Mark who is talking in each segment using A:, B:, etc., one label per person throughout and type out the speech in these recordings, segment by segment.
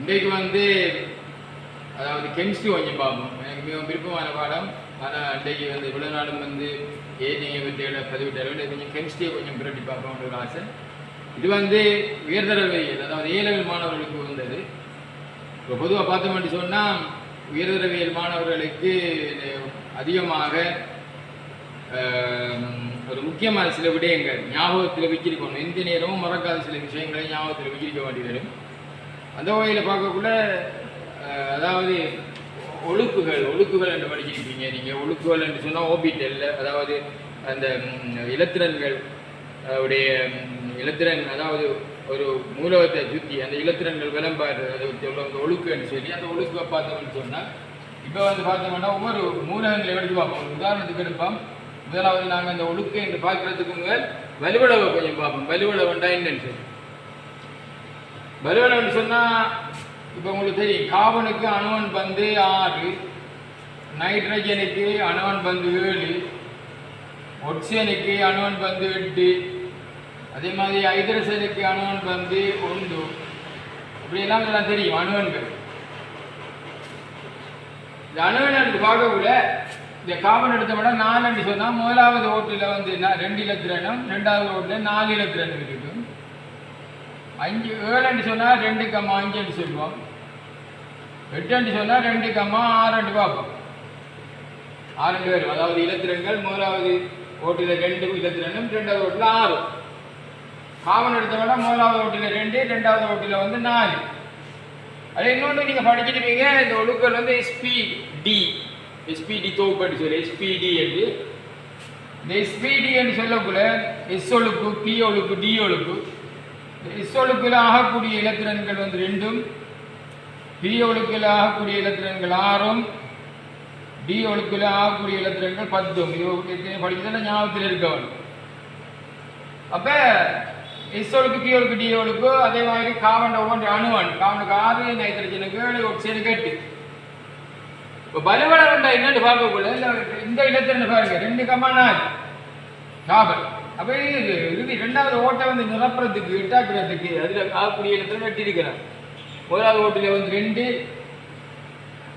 A: இன்றைக்கு வந்து அதாவது கெமிஸ்ட்ரி கொஞ்சம் பார்ப்போம். எனக்கு மிகவும் விருப்பமான பாடம். ஆனால் இன்றைக்கு வந்து இவ்வளோ நாளும் வந்து ஏடிஏ வித்தையோட பதிவிட்டார்கள் கொஞ்சம் கெமிஸ்ட்ரியை கொஞ்சம் புரட்டி பார்ப்போம்ன்ற ஒரு ஆசை. இது வந்து உயர்தர வேதியியல் அதாவது ஏலவில் மாணவர்களுக்கு வந்தது இப்போ பொதுவாக பார்த்தோம்னு சொன்னால் உயர்தரவியல் மாணவர்களுக்கு அதிகமாக ஒரு முக்கியமான சில விடயங்கள். ஞாபகத்தில் வச்சிருக்கணும். எந்த நேரமும் மறக்காத சில விஷயங்களை ஞாபகத்தில் வச்சிருக்க வேண்டி வரும். அந்த வகையில் பார்க்கக்குள்ள அதாவது ஒழுக்குகள் ஒழுக்குகள் என்று படிச்சிருப்பீங்க. நீங்கள் ஒழுக்குகள் என்று சொன்னால் ஓபிட்டல்ல அதாவது அந்த இலத்திரன்கள் உடைய இலத்திரன் அதாவது ஒரு மூலகத்தை சுற்றி அந்த இலத்திரன்கள் விளம்பாடு அதை சொல்ல அந்த ஒழுக்குன்னு சொல்லி அந்த ஒழுக்கை பார்த்தோம்னு சொன்னால் இப்போ வந்து பார்த்தோம்னா ஒவ்வொரு மூலகங்களை எடுத்து பார்ப்போம். உதாரணத்துக்கு எடுப்போம். முதலாவது நாங்கள் அந்த ஒழுக்கு என்று பார்க்குறதுக்கு முதல் வலுவளவை கொஞ்சம் பார்ப்போம். வலுவளவுண்டா என்னன்னு சொல்லி. வலுவளவுன்னு சொன்னால் இப்போ உங்களுக்கு தெரியும். காபனுக்கு அணுவன் பந்து ஆறு நைட்ரஜனுக்கு அணுவன் பந்து ஏழு ஒட்சியனுக்கு அணுவன் பந்து எட்டு அதே மாதிரி ஹைட்ரஜனுக்கு அணுவன் பந்து ஒன்று. இப்படியெல்லாம் இதெல்லாம் தெரியும் அணுவன்கள். இந்த அணுவன் எடுத்து பார்க்கக்குள்ள இந்த காபன் எடுத்த விட நாலு சொன்னால் முதலாவது ஓட்டில் வந்து ரெண்டு இலத்திரனும் ரெண்டாவது ஓட்டில் நாலு இலத்திரனும் இருக்குது. அஞ்சு ஏழுன்னு சொன்னால் ரெண்டு கம்மா அஞ்சுன்னு சொல்லுவோம். எட்டுன்னு சொன்னால் ரெண்டு கம்மா ஆறுன்னு பார்ப்போம். ஆறு வரும் அதாவது இலத்திரன்கள் முதலாவது ஓட்டில் ரெண்டு இலத்திரனும் ரெண்டாவது ஓட்டில் ஆறு. காமன் எடுத்த விட முதலாவது ஓட்டில் ரெண்டு ரெண்டாவது ஓட்டில் வந்து நாலு. அது இன்னொன்று நீங்கள் படிச்சிருப்பீங்க இந்த ஒழுக்கல் வந்து எஸ்பிடி எஸ்பிடி தொகுப்படி சொல்லி எஸ்பிடி என்று. இந்த எஸ்பிடி என்று சொல்லக்குள்ள எஸ் ஒழுக்கு பி ஒழுக்கு டி ஒழுக்கு. எஸ் ஆகக்கூடிய இலத்திரன்கள் வந்து ரெண்டும் பி ஒழுக்கில் ஆகக்கூடிய இலத்திரன்கள் ஆறும் டி ஒழுக்கில் ஆகக்கூடிய இலத்திரன்கள் பத்தும். இது படிக்கிறதுல ஞாபகத்தில் இருக்கவன் அப்ப எஸ் ஒழுக்கு பி ஒழுக்கு டி ஒழுக்கு அதே மாதிரி காவண்ட ஒவ்வொன்று அணுவன். காவனுக்கு ஆறு நைட்ரஜனுக்கு ஏழு ஒட்சியனுக்கு எட்டு இப்போ பலவளவண்டா என்னன்னு பார்க்கக்குள்ள இந்த இடத்துல பாருங்க ரெண்டு கம்மா நாலு காபல் அப்போ இது இறுதி ரெண்டாவது ஓட்டை வந்து நிரப்புறதுக்கு இட்டாக்குறதுக்கு அதில் காக்கூடிய இடத்துல வெட்டியிருக்கிறான் முதலாவது ஓட்டில் வந்து ரெண்டு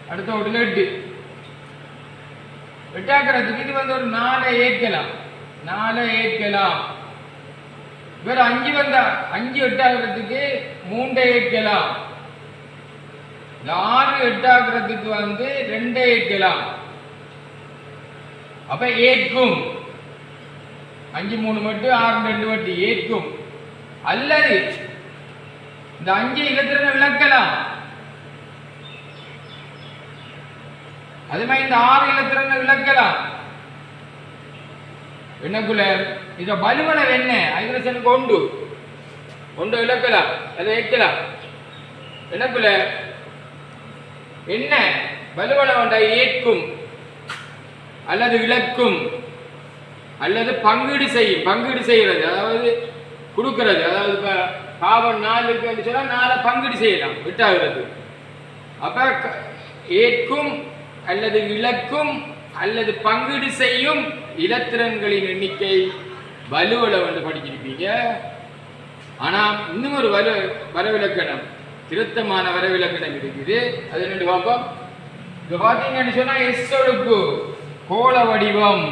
A: அடுத்த ஓட்டில் எட்டு. வெட்டாக்குறதுக்கு இது வந்து ஒரு நாலை ஏற்கலாம். நாலை ஏற்கலாம். வேற அஞ்சு வந்தா அஞ்சு எட்டாகிறதுக்கு மூண்டை ஏற்கலாம். ஆறு எட்டாகிறதுக்கு வந்து ரெண்டே ஏற்கலாம். அப்ப ஏற்கும். அஞ்சு மூணு மட்டும் ஆறு ரெண்டு வட்டி ஏற்கும். அல்லது இந்த அஞ்சு இலத்திரனை விளக்கலாம். அதே மாதிரி இந்த ஆறு இலத்திரனை விளக்கலாம். என்னக்குள்ள இத வலுவளவு என்ன? ஹைட்ரஜனுக்கு ஒன்று ஒன்று இழக்கலாம் அதை ஏற்கலாம். என்னக்குள்ள என்ன? வலுவளவண்டா ஏற்கும். அல்லது விளக்கும் அல்லது பங்கீடு செய்யும் பங்கீடு செய்கிறது அதாவது கொடுக்கறது அதாவது இப்போ பாவம் நாலு இருக்குன்னு சொன்னால் நாளை பங்கீடு செய்யலாம் விட்டாகிறது. அப்போ ஏற்கும் அல்லது இழக்கும் அல்லது பங்கீடு செய்யும் இலத்திரன்களின் எண்ணிக்கை வலுவளவு வந்து படிச்சிருப்பீங்க. ஆனால் இன்னும் ஒரு வலு வரவிலக்கணம் திருத்தமான வரவிலக்கணம் இருக்குது. அது ரெண்டு பார்ப்போம். இப்போ பார்த்தீங்கன்னு சொன்னால் எஸ் ஒழுக்கு கோள வடிவம்.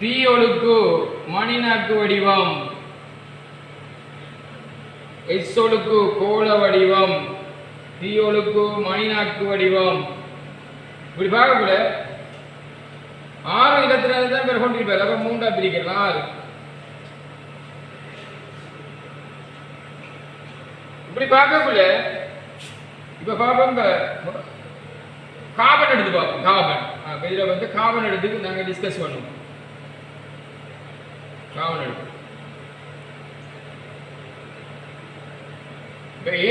A: தீயொழுக்கு ஒழுக்கு மணிநாக்கு வடிவம். எச்சொழுக்கு கோல கோள வடிவம். தீயொழுக்கு மணிநாக்கு வடிவம். இப்படி பார்க்கக்கூட ஆறு இடத்துல தான் பேர் கொண்டிருப்பார். அப்போ மூன்றா பிரிக்கலாம் ஆறு. இப்படி பார்க்கக்குள்ள இப்ப பார்ப்போம். காபன் எடுத்து பார்ப்போம். காபன். அப்ப இதுல வந்து காபன் எடுத்து நாங்க டிஸ்கஸ் பண்ணுவோம். காபன்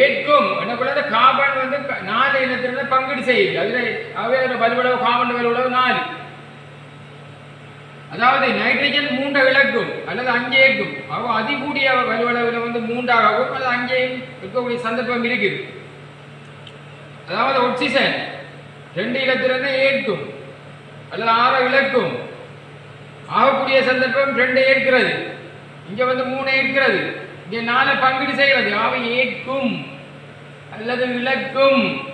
A: ஏற்கும். என்ன காபன் வந்து நாலு இனத்திலிருந்து பங்கீடு செய்யுது. அதுல அவை அதுல வலுவளவு காபன் வலுவளவு நாலு. அதாவது நைட்ரஜன் மூண்டை விளக்கும் அல்லது அஞ்சு ஏற்கும். அவ அதிகூடிய வலுவளவில் வந்து மூண்டாகவும் அல்லது அஞ்சையும் இருக்கக்கூடிய சந்தர்ப்பம் இருக்குது. அதாவது ஒக்சிசன் ரெண்டு இடத்திலிருந்து ஏற்கும். அல்லது ஆற விளக்கும் ஆகக்கூடிய சந்தர்ப்பம் ரெண்டு ஏற்கிறது. இங்கே வந்து மூணு ஏற்கிறது. இங்கே நாலு பங்கீடு செய்வது. அவை ஏற்கும் அல்லது விளக்கும்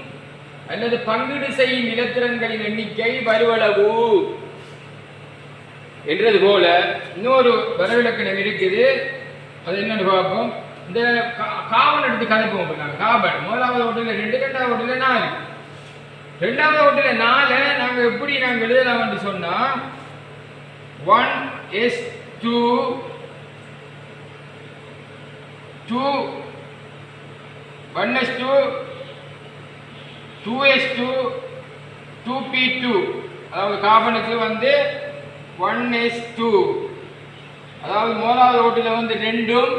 A: அல்லது பங்கீடு செய்யும் இலத்திரங்களின் எண்ணிக்கை வலுவளவு என்றது போல இன்னொரு வரவிலக்கணம் இருக்குது. அது என்னன்னு பார்ப்போம். இந்த கா- காவன் எடுத்து கதைப்போம் இப்ப காபன் முதலாவது ஓட்டில் ரெண்டு ரெண்டாவது ஓட்டில் நாலு. ரெண்டாவது ஓட்டில் நாலு நாங்கள் எப்படி நாங்கள் எழுதலாம் என்று சொன்னால் one S two two one S two two S two two P two அதாவது காபனுக்கு வந்து ஒன் எஸ் டூ அதாவது மூணாவது ஓட்டில் வந்து ரெண்டும்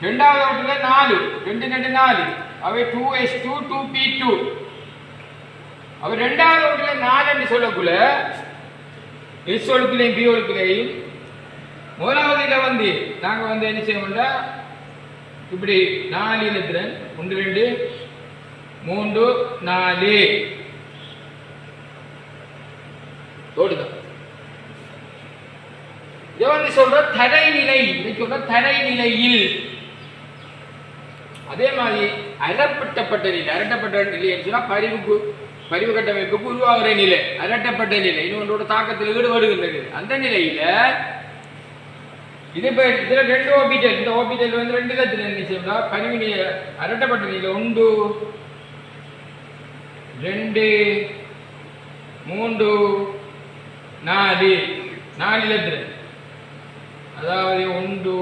A: ரெண்டாவது ஓட்டில் நாலு ரெண்டு ரெண்டு நாலு. அவை two S two two P two அவர் ரெண்டாவது ஓட்டில் நாலுன்னு சொல்லக்குள்ள எஸ் ஒழுக்குலையும் பி ஒழுக்குலையும் முதலாவது இதில் வந்து நாங்கள் வந்து என்ன செய்வோம்னா இப்படி நாலு இலத்திரன் ஒன்று ரெண்டு மூன்று நாலு. தோடுதான் இதை சொல்ற தடை நிலை சொல்ற தரைநிலையில் அதே மாதிரி அரட்டப்பட்ட நிலை அரட்டப்பட்ட நிலை என்று சொன்னா பரிவுக்கு பரிவு கட்டமைப்புக்கு உருவாகிற நிலை அரட்டப்பட்ட நிலை இன்னொன்றோட தாக்கத்தில் ஈடுபடுகின்ற நிலை அந்த நிலையில இது இப்போ இதில் ரெண்டு ஓபிட்டல் இந்த ஓபிட்டல் வந்து ரெண்டு இடத்துல என்ன பரிவு நிலை அரட்டப்பட்ட நிலை ஒன்று ரெண்டு மூன்று நாலு நாலு இடத்துல அதாவது ஒன்று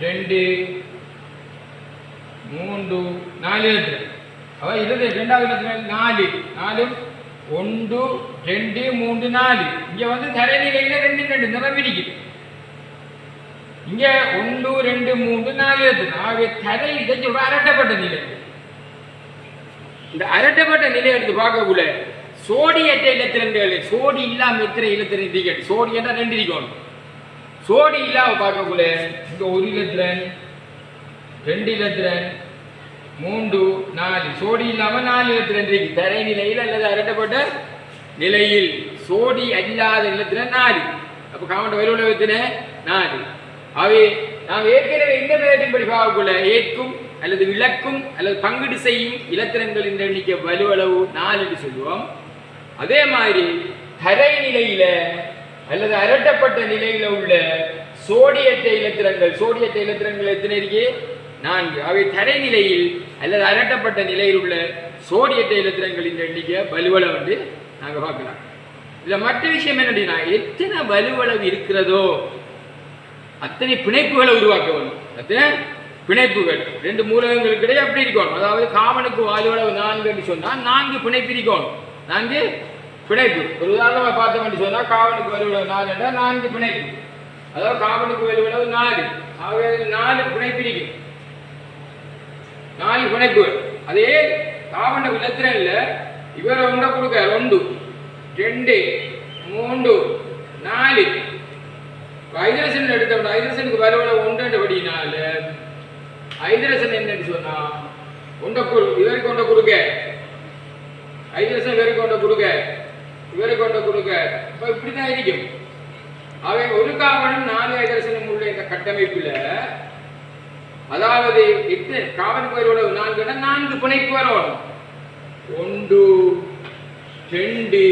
A: ரெண்டு மூன்று நாலு இடத்துல அப்போ இருபது ரெண்டாவது இடத்துல நாலு நாலு ஒன்று ரெண்டு மூன்று நாலு இங்கே வந்து தரைநிலையில ரெண்டு ரெண்டு நிறம் இருக்குது இங்கே ஒன்று ரெண்டு மூன்று நாலு இடத்துல ஆகவே தரை இதை சொல்ற அரட்டப்பட்ட நிலை இந்த அரட்டப்பட்ட நிலை எடுத்து பார்க்கக்குள்ள சோடியற்ற இலத்திரன்கள் சோடி இல்லாமல் எத்தனை இலத்திரன் டிக்கெட் சோடி என்ன ரெண்டு இருக்கணும் சோடி இல்லாமல் பார்க்கக்குள்ள இங்கே ஒரு இலத்திரன் ரெண்டு இலத்திரன் மூன்று நாலு. சோடி இல்லாமல் நாலு இலத்திரன் இருக்கு தரை நிலையில் அல்லது அரட்டப்பட்ட நிலையில் சோடி அல்லாத நிலத்தில் நாலு. அப்போ காமண்ட வலுவுல எத்தனை? நாலு. அவை நாம் ஏற்கனவே இந்த பேரின் படி பார்க்கக்குள்ள ஏற்கும் அல்லது விளக்கும் அல்லது பங்கீடு செய்யும் இலத்திரங்களின் எண்ணிக்கை வலுவளவு நாலு என்று சொல்லுவோம். அதே மாதிரி தரை நிலையில அல்லது அரட்டப்பட்ட நிலையில உள்ள சோடியத்தை இலத்திரங்கள் சோடியத்தை இலத்திரங்கள் எத்தனை இருக்கு? நான்கு. அவை தரை நிலையில் அல்லது அரட்டப்பட்ட நிலையில் உள்ள சோடியத்தை இலத்திரங்களின் எண்ணிக்கை வலுவளவு வந்து நாங்கள் பார்க்கலாம். இதில் மற்ற விஷயம் என்னன்னா எத்தனை வலுவளவு இருக்கிறதோ அத்தனை பிணைப்புகளை உருவாக்க வேண்டும். அத்தனை பிணைப்புகள். ரெண்டு மூலகங்களுக்கு இடையே அப்படி இருக்கணும். அதாவது காமனுக்கு வலுவளவு நான்கு என்று சொன்னால் நான்கு பிணைப்பு இருக்கணும். நான்கு பிணைப்பு. ஒரு உதாரணமாக பார்த்தோம் சொன்னால் காவனுக்கு வலுவளவு நாலு என்றால் நான்கு பிணைப்பு. அதாவது காவனுக்கு வலுவளவு நாலு. ஆகவே நாலு பிணைப்பு நாலு பிணைப்புகள் அதே காவன விளத்திரல்ல இவர் ஒன்றை கொடுக்க ரெண்டு ரெண்டு மூன்று நாலு. ஐதரசன் எடுத்தோம்னா ஐதரசனுக்கு வரவழ ஒன்றபடினால ஹைதரசன் என்னன்னு சொன்னா ஒன்றை கொடு இவருக்கு ஒன்றை கொடுக்க. ஐதரசன் இவருக்கு ஒன்றை கொடுக்க. இவருக்கு ஒன்றை கொடுக்க. இப்போ இப்படிதான் இருக்கும். அவை ஒரு காவனும் நாலு ஐதரசனும் உள்ள இந்த கட்டமைப்பில் அதாவது எட்டு காவன் கோயிலோட நான்கு நான்கு பிணைப்பு வரும். ஒன்று ரெண்டு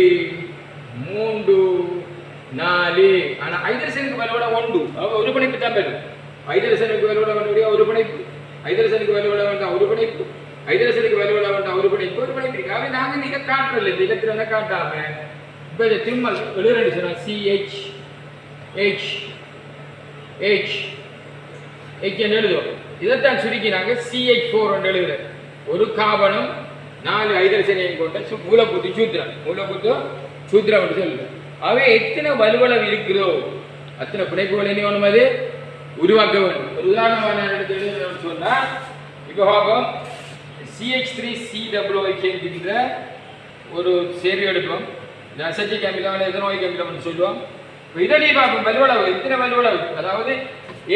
A: மூன்று நாலு. ஆனா ஐதரசனுக்கு வலுவட ஒன்று. ஒரு பிணைப்பு தான் பெறும் ஐதரசனுக்கு வலுவட வேண்டிய ஒரு பிணைப்பு ஐதரசனுக்கு வலுவட வேண்டாம் ஒரு பிணைப்பு ஐதரசனுக்கு வலுவட வேண்டாம் ஒரு பிணைப்பு ஒரு பிணைப்பு இருக்கு. அவை நாங்க இதை காட்டுறோம். இந்த இலத்திரனை காட்டாம? இப்ப இந்த திரும்ப எழுதுறேன்னு சொன்னா சிஹெச் ஹெச் ஹெச் ஹெச் என்று எழுதுவோம்? இதைத்தான் சுருக்கினாங்க சிஐ சிஹெச் ஃபோர் எழுதுறோம் ஒரு காபனும் நாலு ஐதரசனையும் கொண்ட சு- சூத்ரம் சூத்திரம். சூத்ரம் சூத்திரம் என்று சொல்லுது அவை எத்தனை வலுவளவு இருக்கிறதோ அத்தனை பிணைப்புகள் என்ன வேணும் அது? உருவாக்க வேண்டும். ஒரு எடுத்து சொன்னா இப்போ பார்ப்போம் சிஹெச் த்ரீ சி டபிள்யூ என்கின்ற ஒரு சேர்வு எடுப்போம் இந்த அசட்டிக் அமிலம் எதனோயிக் அமிலம்னு சொல்லுவோம்? இப்போ இதனை பார்ப்போம். வலுவளவு எத்தனை வலுவளவு? அதாவது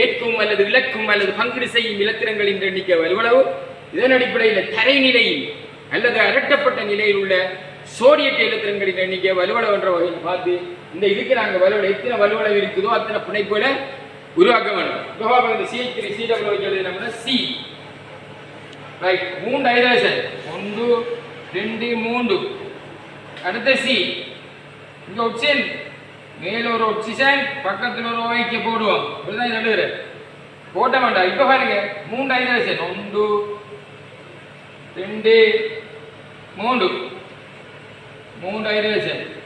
A: ஏற்கும் அல்லது விளக்கும் அல்லது பங்கீடு செய்யும் இலத்திரங்களின் எண்ணிக்கை எவ்வளவு? இதன் அடிப்படையில் தரைநிலையில் அல்லது அரட்டப்பட்ட நிலையில் உள்ள சோடியட் இலத்திரங்களின் எண்ணிக்கை வலுவளவு என்ற வகையில் பார்த்து இந்த இதுக்கு நாங்கள் வலுவளவு எத்தனை வலுவளவு இருக்குதோ அத்தனை பிணைப்புகளை உருவாக்க வேண்டும். இப்போ பாப்போம் சி டபுள் வைக்கிறது சி ரைட் மூன்று ஹைட்ரஜன் ஒன்று ரெண்டு மூன்று. அடுத்த சி இங்க ஒப்ஷன் மேல ஒரு ஒப்சிஷன் பக்கத்துல ஒரு ஓய்க்க போடுவோம். இப்படிதான் நடுவர் போட்ட வேண்டாம் இப்ப பாருங்க. மூன்று ஹைட்ரஜன் ஒன்று ரெண்டு மூன்று. மூன்று ஹைட்ரஜன்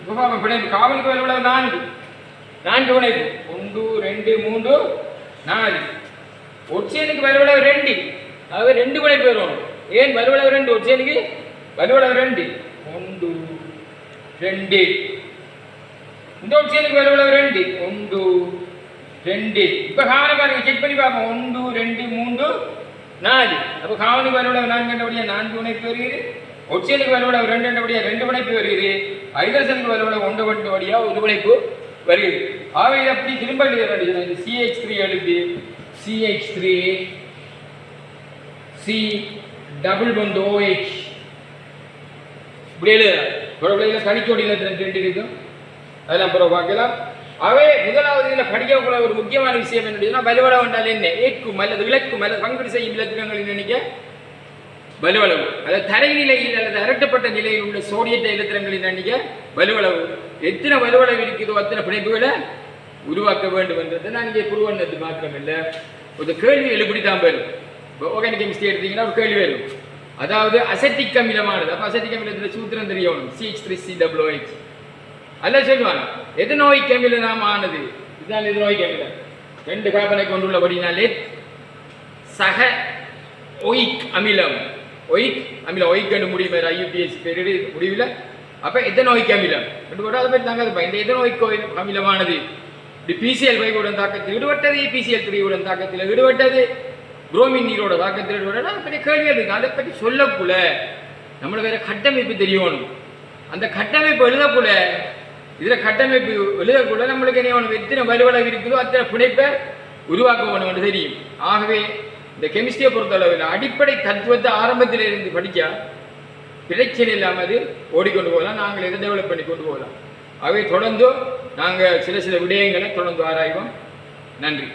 A: இப்ப பாப்போம் பிணைப்பு. கோயில் வலுவிட நான்கு. நான்கு பிணைப்பு. ஒன்று ரெண்டு மூன்று நாலு. ஒட்சியனுக்கு வலுவளவு ரெண்டு. அதாவது ரெண்டு பிணைப்பு வரும். ஏன்? வலுவளவு ரெண்டு. ஒட்சியனுக்கு வலுவளவு ரெண்டு. ஒன்று ரெண்டு. இந்த ஒட்சியனுக்கு வலுவிட ரெண்டு. ஒன்று ரெண்டு. இப்போ காவலை பாருங்க செக் பண்ணி பார்ப்போம். ஒன்று ரெண்டு மூன்று நாலு. அப்போ காவலுக்கு வலுவிட நான்கு கண்டபடியா நான்கு உணைப்பு வருகிறது ஒட்சியனுக்கு வலுவிட ரெண்டு கண்டபடியா ரெண்டு உணைப்பு வருகிறது ஹைட்ரஜனுக்கு வலுவிட ஒன்று கண்டபடியா ஒரு பிணைப்பு வருகிறது. ஆகவே இதை அப்படி திரும்ப எழுத வேண்டியது? இந்த சிஹெச் த்ரீ எழுதி CH three C double bond OH இப்படி எழுதுறேன் குழந்தையில கணிக்கோடியில் இருக்கும் அதெல்லாம் பிறகு பார்க்கலாம். அவை முதலாவது இதில் படிக்கக்கூடிய ஒரு முக்கியமான விஷயம் என்னன்னா வலுவள என்றால் என்ன? ஏற்கும் அல்லது விளக்கும் அல்லது பங்கீடு செய்யும் இலக்கணங்கள் நினைக்க? வலுவளவு அதாவது தரைநிலையில் அல்லது அரட்டப்பட்ட நிலையில் உள்ள சோடியத்தை இலத்திரங்களின் எண்ணிக்கை வலுவளவு எத்தனை வலுவளவு இருக்குதோ அத்தனை பிணைப்புகளை உருவாக்க வேண்டும் என்றதை நான் இங்கே புருவண்ணது மாத்திரம் இல்லை ஒரு கேள்வி எழுபடி தான் வரும் ஆர்கானிக் கெமிஸ்ட்ரி எடுத்தீங்கன்னா ஒரு கேள்வி வரும். அதாவது அசட்டிக் அமிலமானது அப்போ அசட்டிக் அமிலத்தில் சூத்திரம் தெரியணும். சிஹெச் த்ரீ சி டபிள்யூஹெச் அல்ல சொல்லுவாங்க. எது நோய் கமிலம் ஆனது? இதுதான் எது நோய் கமிலம் ரெண்டு கார்பனை கொண்டுள்ளபடினாலே சக ஒயிக் அமிலம். ஒயிக் அமிலம். ஒயிக் என்று முடியும் ஐயூபிஎஸ் பேரிடு முடிவில். அப்போ எத்தனோயிக் அமிலம் ரெண்டு கூட அதை பற்றி தாங்க அது இந்த எத்தனோயிக் அமிலமானது? இப்படி பிசிஎல் பைவுடன் தாக்கத்தில் ஈடுபட்டது. பிசிஎல் த்ரீவுடன் தாக்கத்தில் ஈடுபட்டது. புரோமின் நீரோட தாக்கத்தில் ஈடுபட்டது அதை பற்றி கேள்வி இருக்கு. அதை பற்றி சொல்லக்குள்ள. நம்மளுக்கு வேற கட்டமைப்பு தெரியணும். அந்த கட்டமைப்பு எழுதக்குள்ள இதில் கட்டமைப்பு எழுதக்குள்ள நம்மளுக்கு என்ன எத்தனை வலுவளவு இருக்குதோ அத்தனை பிணைப்பை உருவாக்க வேணும் தெரியும். ஆகவே இந்த கெமிஸ்ட்ரியை பொறுத்தளவில் அடிப்படை தத்துவத்தை ஆரம்பத்தில் இருந்து படித்தா பிரச்சனை இல்லாமல் அது ஓடிக்கொண்டு போகலாம். நாங்கள் இதை டெவலப் பண்ணி கொண்டு போகலாம். அவை தொடர்ந்தும் நாங்கள் சில சில விடயங்களை தொடர்ந்து ஆராய்வோம். நன்றி.